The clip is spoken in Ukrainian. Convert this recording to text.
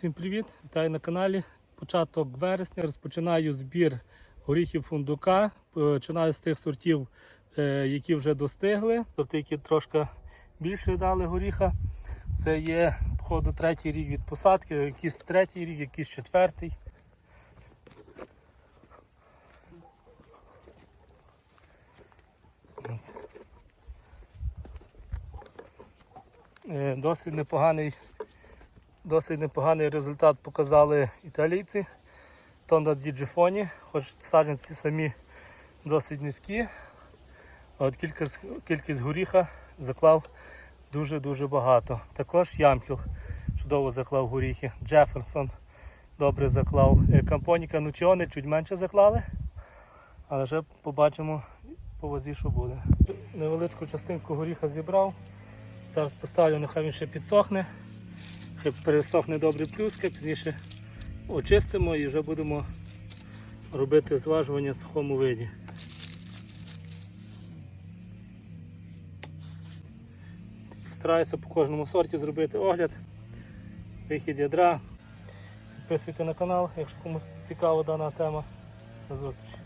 Всім привіт! Вітаю на каналі. Початок вересня розпочинаю збір горіхів фундука. Починаю з тих сортів, е, які вже достигли. Сорти, які трошки більше дали горіха. Це є, походу, третій рік від посадки, якийсь третій рік, якийсь четвертий. Е, Досить непоганий Досить непоганий результат показали італійці. То на діджифоні, хоч саджанці самі досить низькі. От кількість, кількість горіха заклав дуже-дуже багато. Також Ямхіл чудово заклав горіхи. Джеферсон добре заклав. Е, Кампоніка Нучіони чуть менше заклали. Але вже побачимо по вазі, що буде. Невеличку частинку горіха зібрав. Зараз поставлю, нехай він ще підсохне. Хай пересохне добре плюска, пізніше очистимо і вже будемо робити зважування в сухому виді. Постараюся по кожному сорті зробити огляд, вихід ядра. Підписуйте на канал, якщо комусь цікава дана тема. До зустрічі.